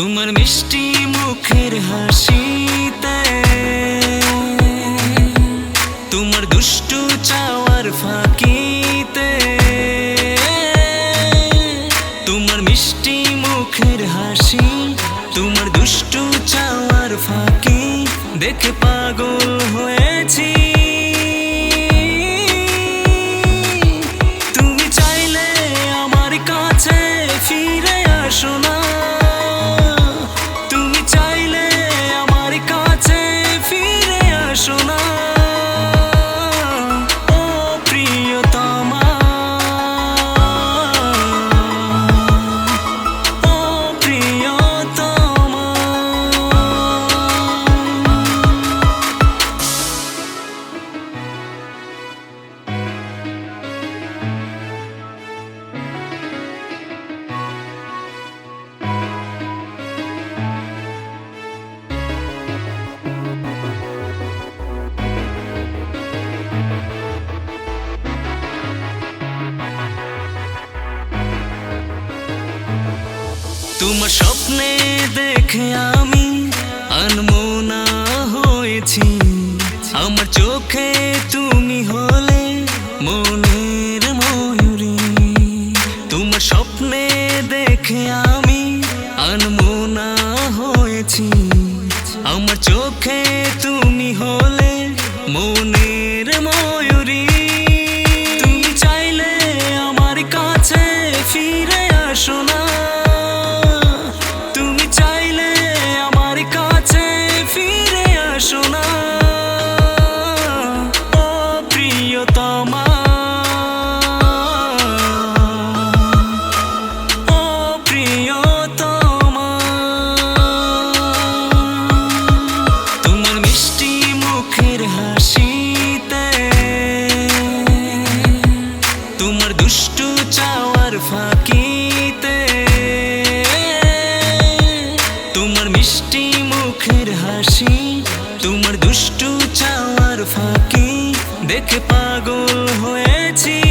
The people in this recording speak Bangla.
তোমার মিষ্টি মুখের হাসিতে। তোমার দুষ্টু চাওয়ার ফাঁকিতে। তোমার মিষ্টি মুখের হাসি, তোমার দুষ্টু চাওয়ার ফাঁকি। দেখে পাগল হয়েছি। তোমার স্বপ্নে দেখে আমি আনমোনা হয়েছি। আমার চোখে তুমি হলে মনের ময়ূরী। তোমার স্বপ্নে দেখে আমি আনমোনা হয়েছি। আমার চোখে তুমি প্রিয়তমা। ও তোমার মিষ্টি মুখের হাসিতে, তোমার দুষ্টু চাওয়ার ফাঁকিতে, তোমার মিষ্টি মুখের হাসি, তোমার দুষ্টু চাওয়ার ফাঁকি দেখে পাগল হয়েছি।